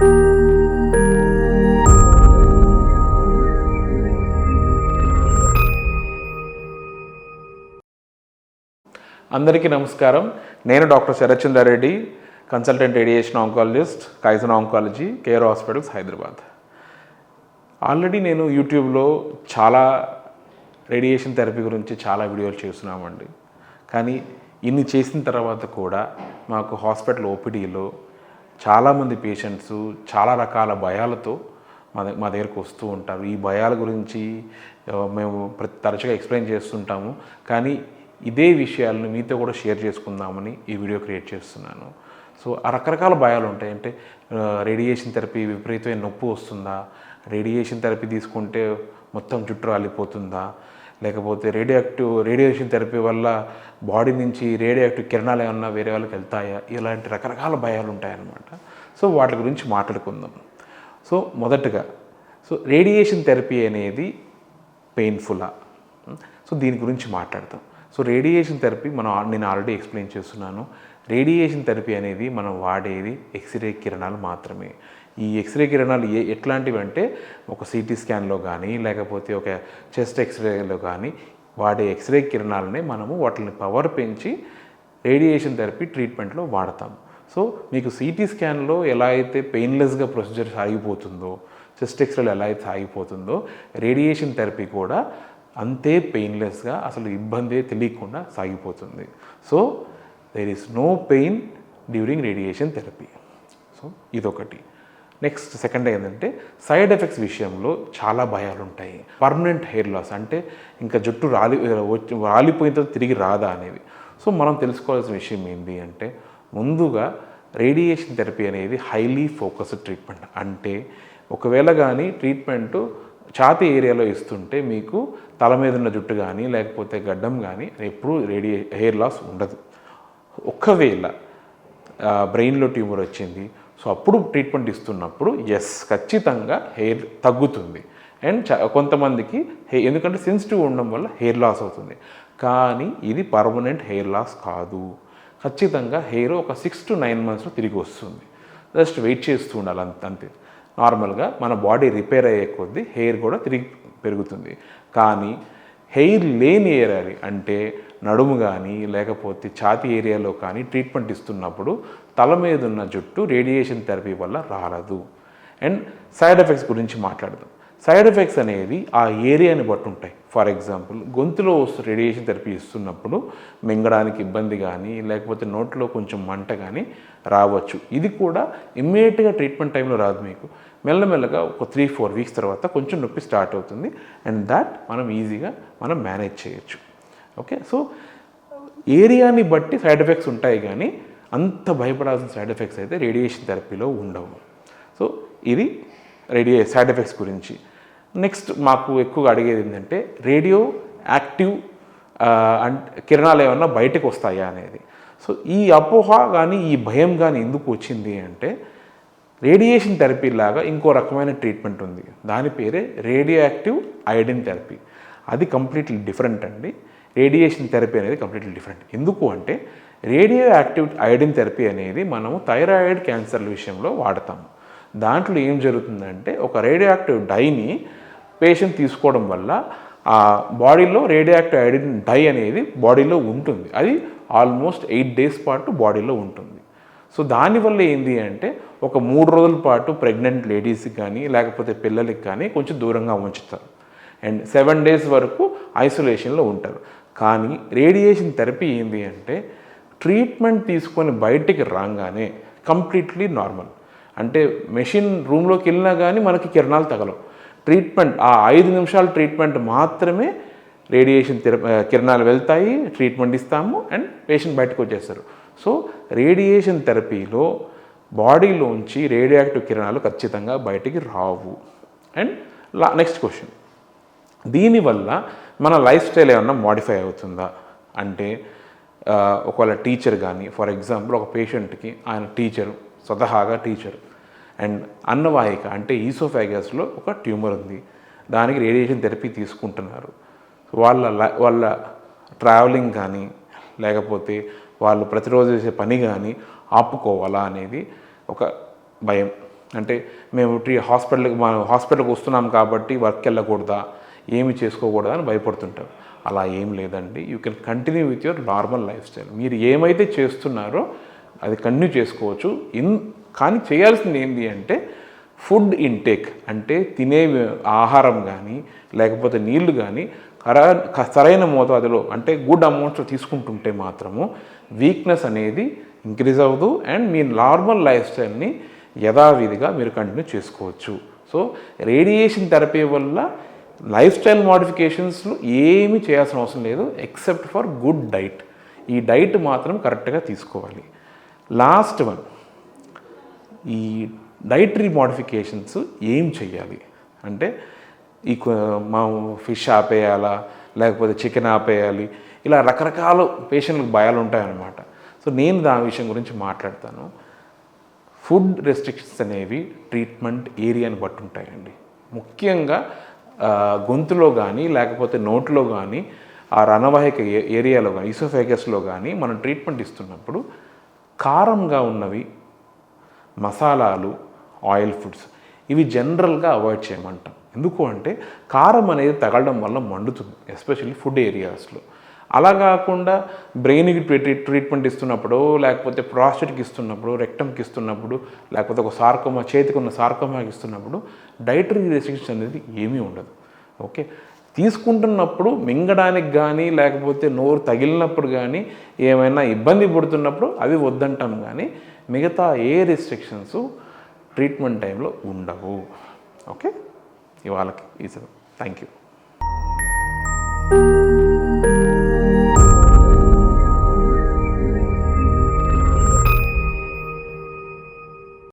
అందరికీ నమస్కారం. నేను doctor Sharath Chandra Reddy consultant radiation oncologist Kaizen oncology care hospitals Hyderabad. Already నేను యూట్యూబ్లో చాలా రేడియేషన్ థెరపీ గురించి చాలా వీడియోలు చేస్తున్నామండి. కానీ ఇన్ని చేసిన తర్వాత కూడా మాకు హాస్పిటల్ ఓపీడీలో చాలామంది పేషెంట్స్ చాలా రకాల భయాలతో మా మా దగ్గరకు వస్తూ ఉంటారు. ఈ భయాల గురించి మేము ప్రతి తరచుగా ఎక్స్ప్లెయిన్ చేస్తుంటాము. కానీ ఇదే విషయాలను మీతో కూడా షేర్ చేసుకుందామని ఈ వీడియో క్రియేట్ చేస్తున్నాను. సో ఆ రకరకాల భయాలు ఉంటాయి. అంటే రేడియేషన్ థెరపీ విపరీతమైన నొప్పి వస్తుందా? రేడియేషన్ థెరపీ తీసుకుంటే మొత్తం జుట్టు రాలిపోతుందా? లేకపోతే రేడియోయాక్టివ్ రేడియేషన్ థెరపీ వల్ల బాడీ నుంచి రేడియోయాక్టివ్ కిరణాలు ఏమన్నా వేరే వాళ్ళకి వెళ్తాయా? ఇలాంటి రకరకాల భయాలు ఉంటాయన్నమాట. సో వాటి గురించి మాట్లాడుకుందాం. సో మొదటగా సో రేడియేషన్ థెరపీ అనేది పెయిన్ఫుల్లా? సో దీని గురించి మాట్లాడతాం. సో రేడియేషన్ థెరపీ మనం నేను ఆల్రెడీ ఎక్స్ప్లెయిన్ చేస్తున్నాను. రేడియేషన్ థెరపీ అనేది మనం వాడేది ఎక్స్రే కిరణాలు మాత్రమే. ఈ ఎక్స్రే కిరణాలు ఏ ఎట్లాంటివి అంటే ఒక సిటీ స్కాన్లో కానీ లేకపోతే ఒక చెస్ట్ ఎక్స్రేలో కానీ వాడే ఎక్స్రే కిరణాలనే మనము వాటిని పవర్ పెంచి రేడియేషన్ థెరపీ ట్రీట్మెంట్లో వాడతాం. సో మీకు సిటీ స్కాన్లో ఎలా అయితే పెయిన్లెస్గా ప్రొసీజర్ సాగిపోతుందో చెస్ట్ ఎక్స్రేలు ఎలా అయితే సాగిపోతుందో రేడియేషన్ థెరపీ కూడా అంతే పెయిన్లెస్గా అసలు ఇబ్బంది తెలియకుండా సాగిపోతుంది. So there is no pain during radiation therapy so ఇదొకటి. నెక్స్ట్ సెకండ్ ఏంటంటే సైడ్ ఎఫెక్ట్స్ విషయంలో చాలా భయాలు ఉంటాయి పర్మనెంట్ హెయిర్ లాస్ అంటే ఇంకా జుట్టు రాలి వచ్చి రాలిపోయిన తర్వాత తిరిగి రాదా అనేది సో మనం తెలుసుకోవాల్సిన విషయం ఏంటి అంటే ముందుగా రేడియేషన్ థెరపీ అనేది హైలీ ఫోకస్డ్ ట్రీట్మెంట్. అంటే ఒకవేళ కానీ ట్రీట్మెంట్ ఛాతీ ఏరియాలో ఇస్తుంటే మీకు తల మీద ఉన్న జుట్టు కానీ లేకపోతే గడ్డం కానీ ఎప్పుడూ రేడియే హెయిర్ లాస్ ఉండదు. ఒకవేళ బ్రెయిన్లో ట్యూమర్ వచ్చింది సో అప్పుడు ట్రీట్మెంట్ ఇస్తున్నప్పుడు ఎస్ ఖచ్చితంగా హెయిర్ తగ్గుతుంది. అండ్ చ కొంతమందికి హెయిర్ ఎందుకంటే సెన్సిటివ్ ఉండడం వల్ల హెయిర్ లాస్ అవుతుంది. కానీ ఇది పర్మనెంట్ హెయిర్ లాస్ కాదు. ఖచ్చితంగా హెయిర్ ఒక సిక్స్ టు నైన్ మంత్స్లో తిరిగి వస్తుంది. జస్ట్ వెయిట్ చేస్తూ ఉండాలి అంత అంతే. నార్మల్గా మన బాడీ రిపేర్ అయ్యే కొద్దీ హెయిర్ కూడా తిరిగి పెరుగుతుంది. కానీ హెయిర్ లేని ఏరియా అంటే నడుము కానీ లేకపోతే ఛాతీ ఏరియాలో కానీ ట్రీట్మెంట్ ఇస్తున్నప్పుడు తల మీద ఉన్న జుట్టు రేడియేషన్ థెరపీ వల్ల రాలదు. అండ్ సైడ్ ఎఫెక్ట్స్ గురించి మాట్లాడదాం. సైడ్ ఎఫెక్ట్స్ అనేది ఆ ఏరియాని బట్టి ఉంటాయి. ఫర్ ఎగ్జాంపుల్ గొంతులో వస్తు రేడియేషన్ థెరపీ ఇస్తున్నప్పుడు మింగడానికి ఇబ్బంది కానీ లేకపోతే నోట్లో కొంచెం మంట కానీ రావచ్చు. ఇది కూడా ఇమ్మీడియట్గా ట్రీట్మెంట్ టైంలో రాదు మీకు. మెల్లమెల్లగా ఒక త్రీ ఫోర్ వీక్స్ తర్వాత కొంచెం నొప్పి స్టార్ట్ అవుతుంది. అండ్ దాట్ మనం ఈజీగా మనం మేనేజ్ చేయొచ్చు. ఓకే సో ఏరియాని బట్టి సైడ్ ఎఫెక్ట్స్ ఉంటాయి కానీ అంత భయపడాల్సిన సైడ్ ఎఫెక్ట్స్ అయితే రేడియేషన్ థెరపీలో ఉండవు. సో ఇది రేడియే సైడ్ ఎఫెక్ట్స్ గురించి. నెక్స్ట్ మాకు ఎక్కువగా అడిగేది ఏంటంటే రేడియో యాక్టివ్ అండ్ కిరణాలు ఏమన్నా బయటకు వస్తాయా అనేది. సో ఈ అపోహ కానీ ఈ భయం కానీ ఎందుకు వచ్చింది అంటే రేడియేషన్ థెరపీ లాగా ఇంకో రకమైన ట్రీట్మెంట్ ఉంది. దాని పేరే రేడియో యాక్టివ్ ఐడిన్ థెరపీ. అది కంప్లీట్లీ డిఫరెంట్ అండి. రేడియేషన్ థెరపీ అనేది కంప్లీట్లీ డిఫరెంట్. ఎందుకు అంటే రేడియో యాక్టివ్ ఐడిన్ థెరపీ అనేది మనము థైరాయిడ్ క్యాన్సర్ల విషయంలో వాడతాము. దాంట్లో ఏం జరుగుతుందంటే ఒక రేడియో యాక్టివ్ డైని పేషెంట్ తీసుకోవడం వల్ల ఆ బాడీలో రేడియో యాక్టివ్ ఐడిన్ డై అనేది బాడీలో ఉంటుంది. అది ఆల్మోస్ట్ ఎయిట్ డేస్ పాటు బాడీలో ఉంటుంది. సో దానివల్ల ఏంటి అంటే ఒక మూడు రోజుల పాటు ప్రెగ్నెంట్ లేడీస్కి కానీ లేకపోతే పిల్లలకి కానీ కొంచెం దూరంగా ఉంచుతారు. అండ్ సెవెన్ డేస్ వరకు ఐసోలేషన్లో ఉంటారు. కానీ రేడియేషన్ థెరపీ ఏంటి అంటే ట్రీట్మెంట్ తీసుకొని బయటికి రాగానే కంప్లీట్లీ నార్మల్. అంటే మెషిన్ రూమ్లోకి వెళ్ళినా కానీ మనకి కిరణాలు తగలవు. ట్రీట్మెంట్ ఆ ఐదు నిమిషాల ట్రీట్మెంట్ మాత్రమే రేడియేషన్ థెర కిరణాలు వెళ్తాయి ట్రీట్మెంట్ ఇస్తాము అండ్ పేషెంట్ బయటకు వచ్చేస్తారు. సో రేడియేషన్ థెరపీలో బాడీలోంచి రేడియాక్టివ్ కిరణాలు ఖచ్చితంగా బయటికి రావు. అండ్ లా నెక్స్ట్ క్వశ్చన్. దీనివల్ల మన లైఫ్ స్టైల్ ఏమన్నా మాడిఫై అవుతుందా? అంటే ఒకవేళ టీచర్ కానీ ఫర్ ఎగ్జాంపుల్ ఒక పేషెంట్కి ఆయన టీచర్ స్వతహాగా టీచర్. అండ్ అన్నవాహిక అంటే ఈసోఫాగస్లో ఒక ట్యూమర్ ఉంది. దానికి రేడియేషన్ థెరపీ తీసుకుంటున్నారు. వాళ్ళ వాళ్ళ ట్రావెలింగ్ కానీ లేకపోతే వాళ్ళు ప్రతిరోజు చేసే పని కానీ ఆపుకోవాలా అనేది ఒక భయం. అంటే మేము ట్రీ హాస్పిటల్కి మా హాస్పిటల్కి వస్తున్నాం కాబట్టి వర్క్ వెళ్ళకూడదా ఏమి చేసుకోకూడదా అని భయపడుతుంటారు అలా ఏం లేదండి. You can continue with your normal life style. మీరు ఏమైతే చేస్తున్నారో అది కంటిన్యూ చేసుకోవచ్చు. ఇన్ కానీ చేయాల్సింది ఏంటి అంటే ఫుడ్ ఇంటేక్ అంటే తినే ఆహారం కానీ లేకపోతే నీళ్ళు కానీ కర సరైన మోతాదులో అంటే గుడ్ అమౌంట్స్ తీసుకుంటుంటే మాత్రము వీక్నెస్ అనేది ఇంక్రీజ్ అవ్వదు అండ్ మీ నార్మల్ లైఫ్ స్టైల్ని యథావిధిగా మీరు కంటిన్యూ చేసుకోవచ్చు. సో రేడియేషన్ థెరపీ వల్ల లైఫ్ స్టైల్ మాడిఫికేషన్స్ను ఏమి చేయాల్సిన అవసరం లేదు ఎక్సెప్ట్ ఫర్ గుడ్ డైట్ ఈ డైట్ మాత్రం కరెక్ట్గా తీసుకోవాలి. లాస్ట్ వన్ ఈ డైటరీ మోడిఫికేషన్స్ ఏం చేయాలి? అంటే ఈ మా ఫిష్ ఆపేయాలా? లేకపోతే చికెన్ ఆపేయాలి? ఇలా రకరకాల పేషెంట్లకు భయాలు ఉంటాయన్నమాట. సో నేను దాని విషయం గురించి మాట్లాడతాను. ఫుడ్ రెస్ట్రిక్షన్స్ అనేవి ట్రీట్మెంట్ ఏరియాని బట్టి ఉంటాయండి ముఖ్యంగా గొంతులో కానీ లేకపోతే నోట్లో కానీ ఆ రణవాహిక ఏ- ఏరియాలో కానీ ఇసోఫేగస్లో కానీ మనం ట్రీట్మెంట్ ఇస్తున్నప్పుడు కారంగా ఉన్నవి మసాలాలు ఆయిల్ ఫుడ్స్ ఇవి జనరల్గా అవాయిడ్ చేయమంటాం. ఎందుకు అంటే కారం అనేది తగలడం వల్ల మండుతుంది ఎస్పెషల్లీ ఫుడ్ ఏరియాస్లో అలా కాకుండా బ్రెయిన్కి ట్రీట్ ట్రీట్మెంట్ ఇస్తున్నప్పుడు లేకపోతే ప్రాస్టేట్కి ఇస్తున్నప్పుడు రెక్టమ్కి ఇస్తున్నప్పుడు లేకపోతే ఒక సార్కోమా చేతికి ఉన్న సార్కోమాకి ఇస్తున్నప్పుడు డైటరీ రెస్ట్రిక్షన్ అనేది ఏమీ ఉండదు. ఓకే? తీసుకుంటున్నప్పుడు మింగడానికి కానీ లేకపోతే నోరు తగిలినప్పుడు కానీ ఏమైనా ఇబ్బంది పడుతున్నప్పుడు అవి వద్దంటాం కానీ మిగతా ఏ రెస్ట్రిక్షన్స్ ట్రీట్మెంట్ టైంలో ఉండవు. ఓకే? ఇవాళకి ఈ థ్యాంక్ యూ